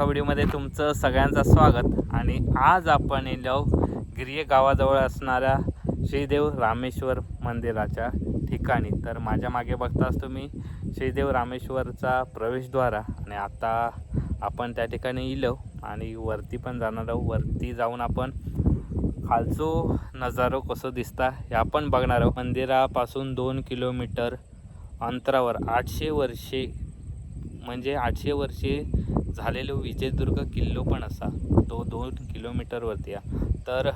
एका व्हिडिओमध्ये तुमचं सगळ्यांचं स्वागत. आणि आज आपण येलो गिरिये गावाजवळ असणाऱ्या श्रीदेव रामेश्वर मंदिराच्या ठिकाणी. तर माझ्या मागे बघताच तुम्ही श्रीदेव रामेश्वरचा प्रवेशद्वार. आणि आता आपण त्या ठिकाणी इलो आणि वरती पण जाणार आहोत. वरती जाऊन आपण खालचो नजारो कसो दिसता हे आपण बघणार आहोत. मंदिरापासून दोन किलोमीटर अंतरावर आठशे वर्षे म्हणजे आठशे वर्षे झालेलो विजयदुर्ग किल्लो पण असा. तो दोन किलोमीटरवरती आहे. तर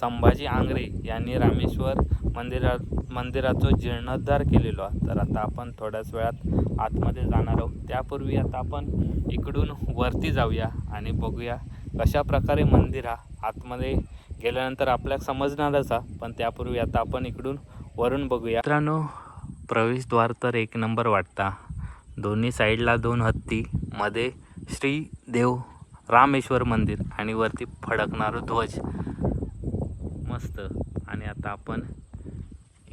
संभाजी आंग्रे यांनी रामेश्वर मंदिरात मंदिराचं जीर्णोद्धार केलेलो आहे. तर आता आपण थोड्याच वेळात आतमध्ये जाणार आहोत. त्यापूर्वी आता आपण इकडून वरती जाऊया आणि बघूया कशा प्रकारे मंदिर हा आतमध्ये गेल्यानंतर आपल्याला समजणारच आहे. पण त्यापूर्वी आता आपण इकडून वरून बघूया. मित्रांनो प्रवेशद्वार तर एक नंबर वाटता. दोन्ही साईडला दोन हत्ती मध्ये श्री देव रामेश्वर मंदिर आणि वरती फडकणारं ध्वज. मस्त. आणि आता आपण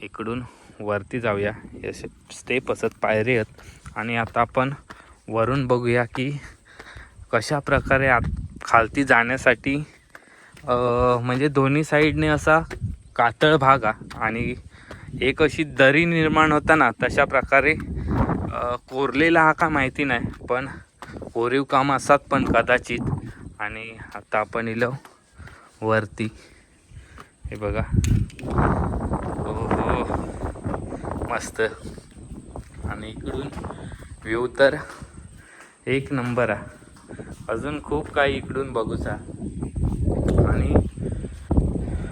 इकडून वरती जाऊया. असे स्टेप असत पायरी आहेत. आणि आता आपण वरून बघूया की कशा प्रकारे आत खालती जाण्यासाठी म्हणजे दोन्ही साईडने असा कातळ भाग आणि एक अशी दरी निर्माण होता ना तशा प्रकारे कोरलेला हा का माहिती नाही. पण कोरीव काम असतात पण कदाचित. आणि आता आपण इलो वरती. हे बघा. हो हो मस्त. आणि इकडून व्ह्यू तर एक नंबर. आहे अजून खूप काही इकडून बघूचा. आणि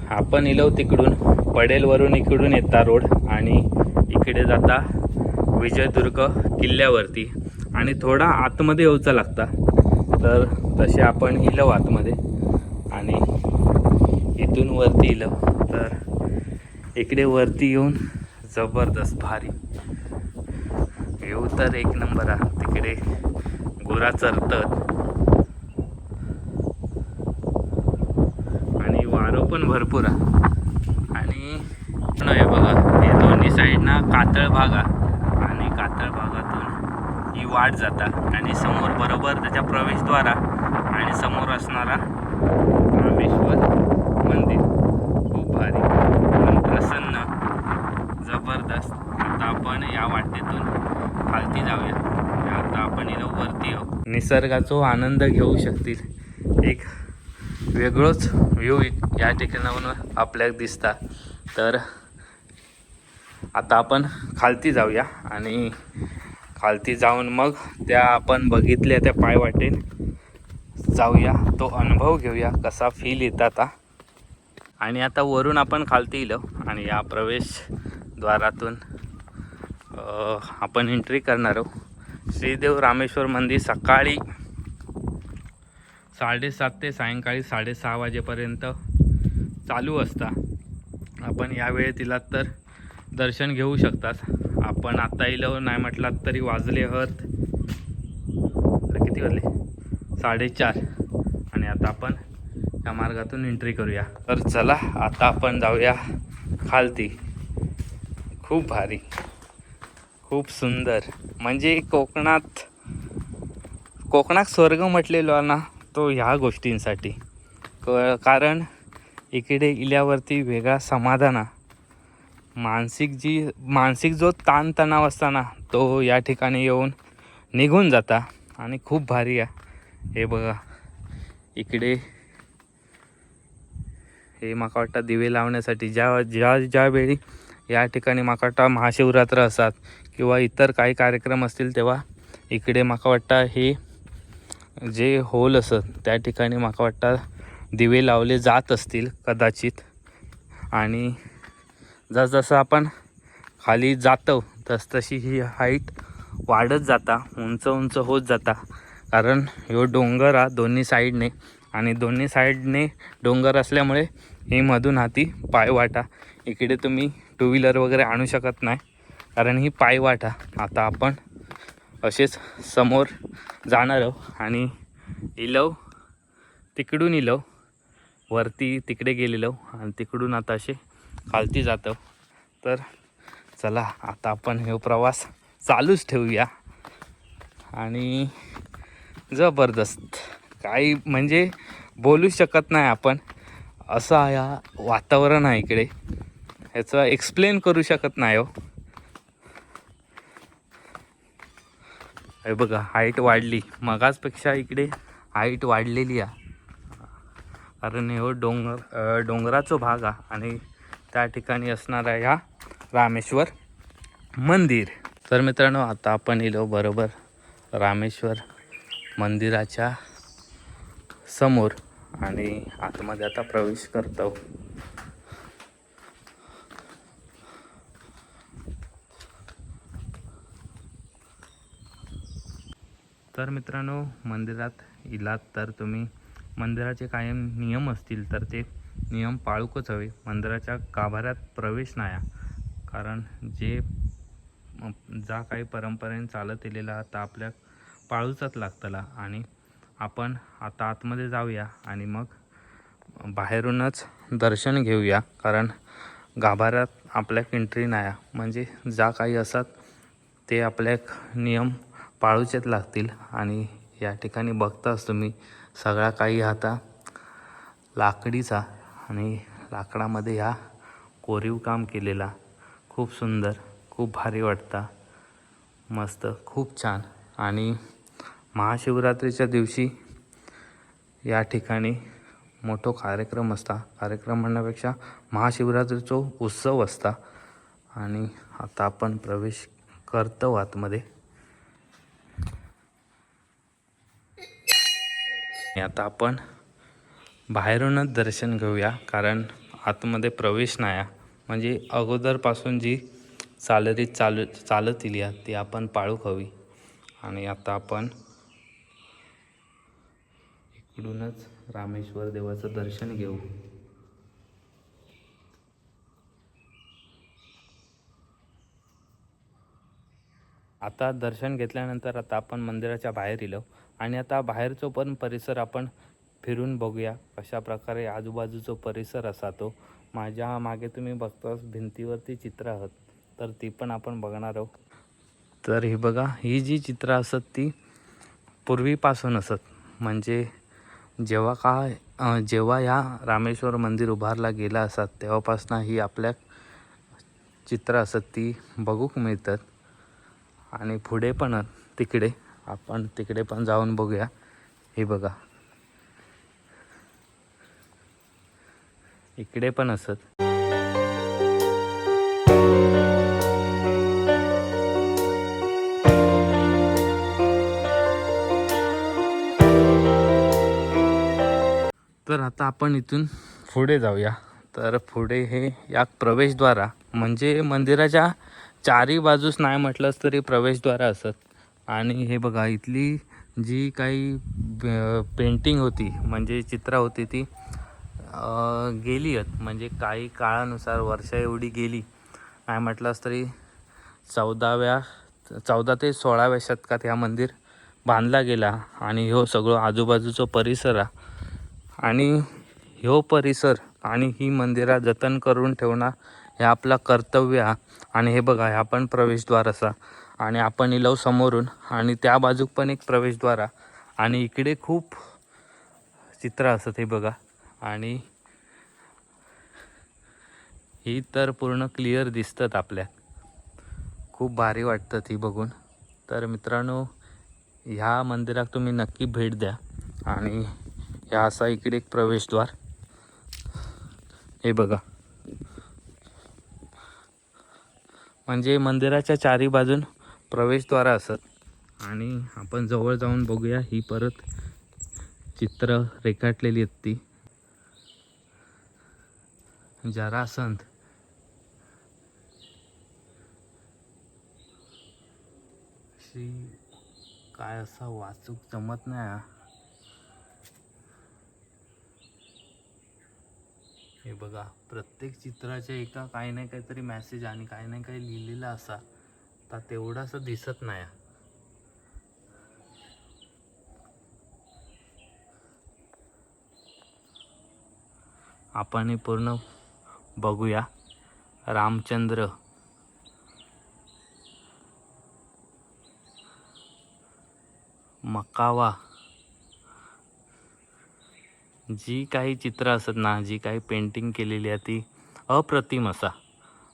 आपण इलो तिकडून पडेलवरून इकडून येता रोड. आणि इकडे जाता विजयदुर्ग किल्ल्यावरती. आणि थोडा आतमध्ये येऊचा लागता. तर तसे आपण इलो आतमध्ये. आणि इथून वरती इलो तर इकडे वरती येऊन जबरदस्त भारी येऊ तर एक नंबर आहे. तिकडे गोरा चरतात आणि वारं पण भरपूर आहे. आणि बघा हे दोन्ही साईडना कातळ भाग आणि कातळ भाग वाट जाता आणि समोर बरोबर त्याच्या प्रवेशद्वारा आणि समोर असणारा रामेश्वर मंदिर. खूप भारी. पण प्रसन्न जबरदस्त. आता आपण या वाटेतून खालती जाऊया. आता आपण इथं वरती आहोत निसर्गाचा आनंद घेऊ शकतील. एक वेगळंच व्ह्यू या ठिकाणावरून आपल्याला दिसता. तर आता आपण खालती जाऊया आणि खालती जाऊन मग त्या आपण बघितल्या त्या पाय वाटेल जाऊया. तो अनुभव घेऊया कसा फील येतात आणि आता वरून आपण खालती इलो आणि या प्रवेशद्वारातून आपण एंट्री करणार आहोत. श्रीदेव रामेश्वर मंदिर सकाळी साडेसात ते सायंकाळी साडेसहा वाजेपर्यंत चालू असता. आपण यावेळी तिला तर दर्शन घेऊ शकतात. आपण आता येलो नाही म्हटलात तरी वाजले हत. तर किती वाजले? साडेचार. आणि आता आपण या मार्गातून एंट्री करूया. तर चला आता आपण जाऊया खालती. खूप भारी. खूप सुंदर. म्हणजे कोकणात कोकणात स्वर्ग म्हटलेलो ना तो ह्या गोष्टींसाठी. क कारण इकडे इल्यावरती वेगळा समाधान मानसिक जी मानसिक जो ताणतणाव असताना तो या ठिकाणी येऊन निघून जाता आणि खूप भारी आहे. हे बघा इकडे हे माका वाटतं दिवे लावण्यासाठी ज्या ज्या ज्यावेळी या ठिकाणी माका वाटतं महाशिवरात्र असतात किंवा इतर काही कार्यक्रम असतील तेव्हा इकडे माका वाटतं हे जे होल असत त्या ठिकाणी माका वाटतं दिवे लावले जात असतील कदाचित. आणि जसजसं आपण खाली जातो तसतशी ही हाईट वाढत जाता उंच उंच होत जाता. कारण ह्यो डोंगर हा दोन्ही साईडने आणि दोन्ही साईडने डोंगर असल्यामुळे ही मधून हाती पायवाटा. इकडे तुम्ही टू व्हीलर वगैरे आणू शकत नाही कारण ही पायवाटा. आता आपण असेच समोर जाणार आहोत आणि इलव तिकडून इलव वरती तिकडे गेलेलो आणि तिकडून आता असे खालती जातं. तर चला आता आपण हे प्रवास चालूच ठेवूया. आणि जबरदस्त. काही म्हणजे बोलू शकत नाही आपण. असं या वातावरण आहे इकडे. ह्याचं एक्सप्लेन करू शकत नाही हो. हे बघा हाईट वाढली. मगाचपेक्षा इकडे हाईट वाढलेली आहे. कारण हे हो डोंगर डोंगराचा भाग आहे. आणि त्या ठिकाणी असणारा ह्या रामेश्वर मंदिर. तर मित्रांनो आता आपण येलो बरोबर रामेश्वर मंदिराच्या समोर आणि आतमध्ये आता प्रवेश करतो. तर मित्रांनो मंदिरात इलात तर तुम्ही मंदिराचे कायम नियम असतील तर ते नियम पाळूकच हवे. मंदिराच्या गाभाऱ्यात प्रवेश नाही कारण जे जा काही परंपरेने चालत येलेला आता आपल्या पाळूचाच लागतला. आणि आपण आता आतमध्ये जाऊया आणि मग बाहेरूनच दर्शन घेऊया. कारण गाभाऱ्यात आपल्याक एंट्री नाही आहे. म्हणजे जा काही असतात ते आपल्याक नियम पाळूचेच लागतील. आणि या ठिकाणी बघताच तुम्ही सगळा काही आता लाकडीचा आणि लाकडामध्ये ह्या कोरीव काम केलेला. खूप सुंदर खूप भारी वाटता. मस्त खूप छान. आणि महाशिवरात्रीच्या दिवशी या ठिकाणी मोठो कार्यक्रम असता. कार्यक्रम म्हणण्यापेक्षा महाशिवरात्रीचा उत्सव असता. आणि आता आपण प्रवेश करतो आतमध्ये. आता आपण बाहेरूनच दर्शन घेऊया कारण आतमध्ये प्रवेश नाही आहे. म्हणजे अगोदरपासून जी चालरीत चालू चालत इली आहे ती आपण पाळूक हवी आणि आता आपण इकडूनच रामेश्वर देवाचं दर्शन घेऊ आता दर्शन घेतल्यानंतर आता आपण मंदिराच्या बाहेर इलो. आणि आता बाहेरचो पण परिसर आपण फिरून बघूया. कशा प्रकारे आजूबाजूचा परिसर असा तो. माझ्या मागे तुम्ही बघताच भिंतीवरती चित्र आहात तर ती पण आपण बघणार आहोत. तर ही बघा ही जी चित्र असत ती पूर्वीपासून असत. म्हणजे जेव्हा का जेव्हा ह्या रामेश्वर मंदिर उभारला गेला असत तेव्हापासून ही आपल्या चित्र असत ती बघूक मिळतात. आणि पुढे पण तिकडे आपण तिकडे पण जाऊन बघूया. हे बघा. इकडे पण असत. तर आता आपण इथून पुढे जाऊया. तर पुढे हे या प्रवेशद्वारा म्हणजे मंदिराच्या चारी बाजूस नाही म्हटलंच तरी प्रवेशद्वार असत आणि हे बघा इथली जी काही पेंटिंग होती म्हणजे चित्र होती ती गेली आहेत. म्हणजे काही काळानुसार वर्षा एवढी गेली. नाही म्हटलंच तरी चौदाव्या चौदा ते सोळाव्या शतकात ह्या मंदिर बांधला गेला. आणि ह्यो सगळं आजूबाजूचा परिसर आहे. आणि ह्यो परिसर आणि ही मंदिरा जतन करून ठेवणं हे आपला कर्तव्य आहे आणि हे बघा ह्या पण प्रवेशद्वार असा आणि आपण इलव समोरून आणि त्या बाजूक पण एक प्रवेशद्वार आहे. आणि इकडे खूप चित्र असत हे बघा. आणि ही तर पूर्ण क्लिअर दिसतात आपल्या खूप भारी वाटतं ती बघून. तर मित्रांनो ह्या मंदिरात तुम्ही नक्की भेट द्या. आणि ह्या असा इकडे एक प्रवेशद्वार. हे बघा. म्हणजे मंदिराच्या चारी बाजून प्रवेशद्वार असत. आणि आपण जवळ जाऊन बघूया ही परत चित्र रेखाटलेली आहेत ती. जरासंत श्री काय असा वाचूक जमत नाही हे बघा प्रत्येक चित्राच्या एका काही ना काहीतरी मेसेज आणि काही ना काही लिहिलेला असा तर तेवढासा दिसत नाही. आपण हे पूर्ण बघूया. रामचंद्र. मकावा. जी काही चित्र असत ना जी काही पेंटिंग केलेली आहे ती अप्रतिम असा.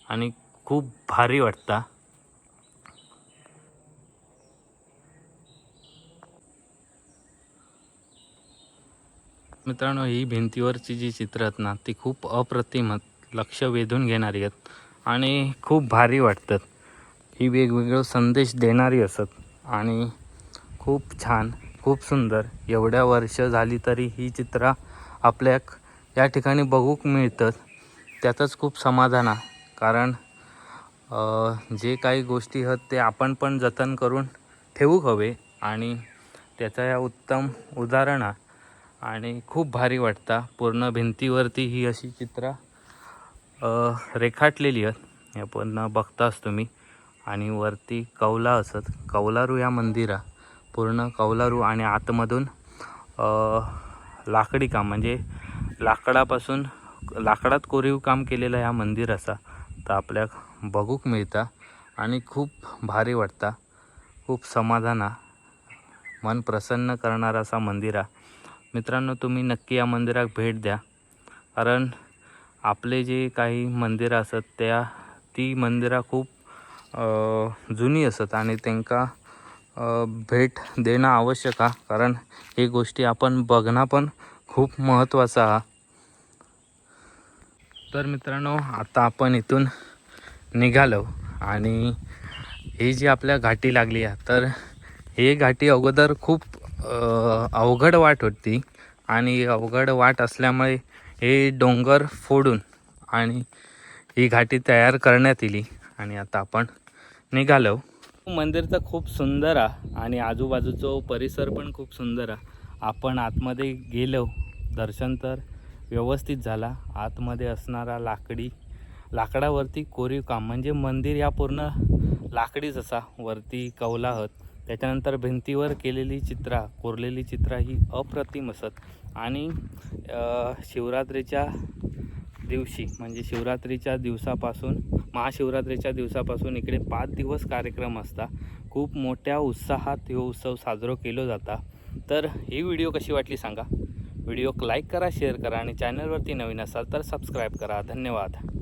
आणि खूप भारी वाटता. मित्रांनो ही भिंतीवरची जी चित्र आहेत ना ती खूप अप्रतिम आहेत. लक्ष वेधून घेणारी आहेत. आणि खूप भारी वाटतात. ही वेगवेगळं संदेश देणारी असत. आणि खूप छान. खूप सुंदर. एवढ्या वर्ष झाली तरी ही चित्र आपल्या या ठिकाणी बघूक मिळतात. त्यातच खूप समाधान आहे. कारण जे काही गोष्टी आहेत ते आपण पण जतन करून ठेवूक हवे आणि त्याचा या उत्तम उदाहरण आहे. आणि खूप भारी वाटता. पूर्ण भिंतीवरती ही अशी चित्र रेखाटलेली आहेत. हे पूर्ण बघताच तुम्ही. आणि वरती कौला असत कौलारू या मंदिरा पूर्ण कौलारू आणि आतमधून लाकडी काम म्हणजे लाकडापासून लाकडात कोरीव काम केलेलं ह्या मंदिर असा. तर आपल्या बघूक मिळता आणि खूप भारी वाटता. खूप समाधाना मन प्रसन्न करणारा असा मंदिर आहे मित्रांनो तुम्ही नक्की या मंदिरात भेट द्या. कारण आपले जे काही मंदिरं असत त्या ती मंदिरं खूप जुनी असत आणि त्यांका भेट देणं आवश्यक हा कारण हे गोष्टी आपण बघणं पण खूप महत्त्वाचं हा. तर मित्रांनो आता आपण इथून निघालो आणि ही जी आपल्या घाटी लागली आहे तर ही घाटी अगोदर खूप अवघड वाट होती आणि अवघड वाट असल्यामुळे हे डोंगर फोडून आणि ही घाटी तयार करण्यात येली आणि आता आपण निघालो. मंदिर तर खूप सुंदर आहे आणि आजूबाजूचा परिसर पण खूप सुंदर आहे आपण आतमध्ये गेलो दर्शन तर व्यवस्थित झाला. आतमध्ये असणारा लाकडी लाकडावरती कोरीव काम म्हणजे मंदिर या पूर्ण लाकडीच असा वरती कौलाहत. त्याच्यानंतर भिंतीवर केलेली चित्रा कोरलेली चित्रा ही अप्रतिम असत. आणि शिवरात्रीच्या दिवशी म्हणजे शिवरात्रीच्या दिवसापासून महाशिवरात्रीच्या दिवसापासून इकडे पाच दिवस कार्यक्रम असता खूप मोठ्या उत्साहात हा उत्सव साजरा केला जाता. तर ही व्हिडिओ कशी वाटली सांगा. व्हिडिओ लाईक करा शेअर करा आणि चॅनलवरती नवीन असाल तर सबस्क्राईब करा. धन्यवाद.